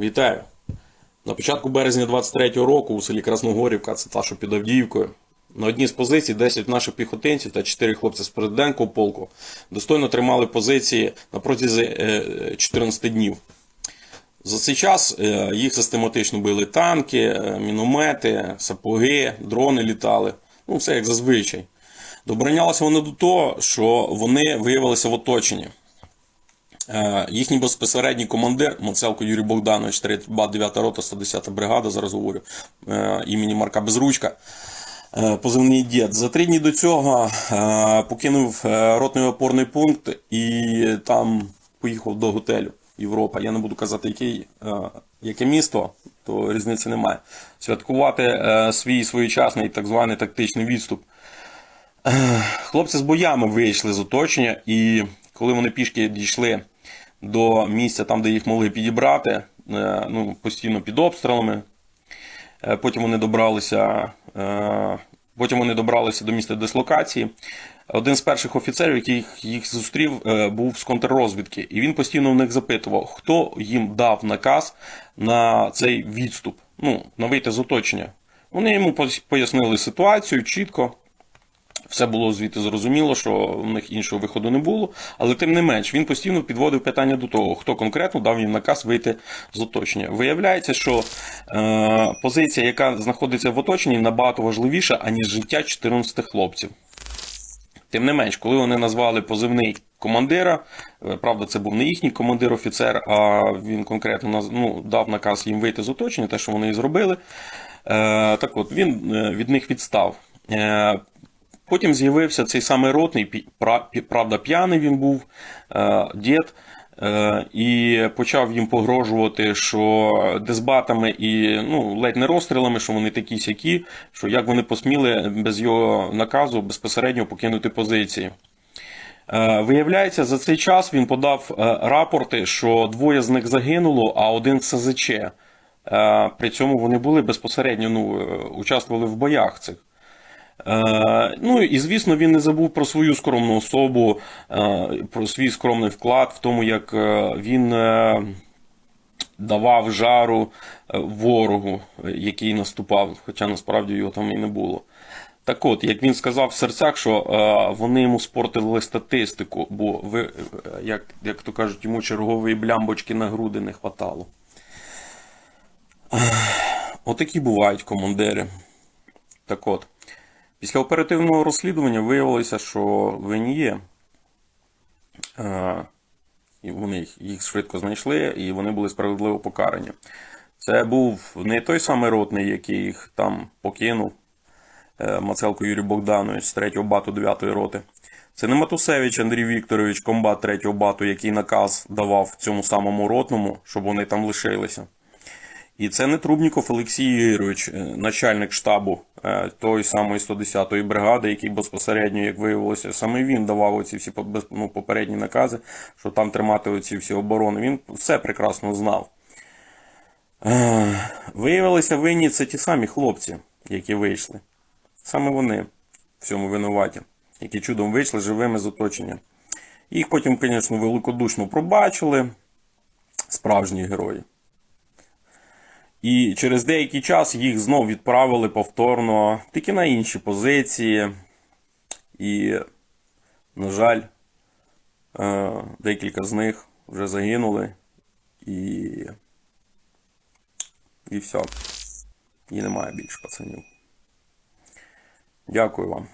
Вітаю! На початку березня 23-го року у селі Красногорівка, це та, що під Авдіївкою, на одній з позицій 10 наших піхотинців та 4 хлопці з президентського полку достойно тримали позиції на протязі е, 14 днів. За цей час е, їх систематично били танки, е, міномети, сапоги, дрони літали. Ну, все як зазвичай. Добронялися вони до того, що вони виявилися в оточенні. Е, Їхній безпосередній командир Мацелко Юрій Богданович, 3 9 рота, 110 бригада, зараз говорю, е, імені Марка Безручка. е, Позивний дід. За три дні до цього покинув ротний опорний пункт і там поїхав до готелю Європа. Я не буду казати, який, яке місто, то різниці немає. Святкувати свій своєчасний так званий тактичний відступ. Хлопці з боями вийшли з оточення, і коли вони пішки дійшли до місця, там, де їх могли підібрати, е, ну, постійно під обстрілами. Е, Потім вони добралися. е, Потім вони добралися до місця дислокації. Один з перших офіцерів, який їх зустрів, був з контррозвідки, і він постійно в них запитував, хто їм дав наказ на цей відступ, ну, на вийти з оточення. Вони йому пояснили ситуацію чітко. Все було звідти зрозуміло, що в них іншого виходу не було, але тим не менш він постійно підводив питання до того, хто конкретно дав їм наказ вийти з оточення. Виявляється, що е, позиція, яка знаходиться в оточенні, набагато важливіша, аніж життя 14 хлопців. Тим не менш, коли вони назвали позивний командира, е, правда, це був не їхній командир офіцер, а він конкретно ну, дав наказ їм вийти з оточення, те, що вони і зробили. Е, так от, він е, від них відстав. Потім з'явився цей самий ротний, правда, п'яний він був е, дід, е, і почав їм погрожувати, що дезбатами і ну, ледь не розстрілами, що вони такі сякі, що як вони посміли без його наказу безпосередньо покинути позиції. Е, Виявляється, за цей час він подав рапорти, що двоє з них загинуло, а один СЗЧ. При цьому вони були безпосередньо ну, участвували в боях цих. Е, Ну і звісно, він не забув про свою скромну особу, е, про свій скромний вклад в тому, як е, він давав жару ворогу, який наступав, хоча насправді його там і не було. Так от, як він сказав в серцях, що вони йому спортили статистику, бо ви, як, як то кажуть, йому чергової блямбочки на груди не хватало. Отакі бувають командири. Так от. Після оперативного розслідування виявилося, що винні. Е, вони їх- їх швидко знайшли, і вони були справедливо покарані. Це був не той самий ротний, який їх там покинув, е, Мацелко Юрій Богданович з 3-го бату 9-ї роти. Це не Матусевич Андрій Вікторович, комбат 3-го бату, який наказ давав цьому самому ротному, щоб вони там лишилися. І це не Трубніков Олексій Ігорович, е, начальник штабу е, тої самої 110-ї бригади, який безпосередньо, як виявилося, саме він давав оці всі ну, попередні накази, що там тримати оці всі оборони. Він все прекрасно знав. Е, Виявилися винні це ті самі хлопці, які вийшли. Саме вони в цьому винуваті, які чудом вийшли живими з оточення. Їх потім, звісно, великодушно пробачили. Справжні герої. І через деякий час їх знов відправили повторно, тільки на інші позиції. І, на жаль, е, декілька з них вже загинули. І. І все. І немає більше пацанів. Дякую вам.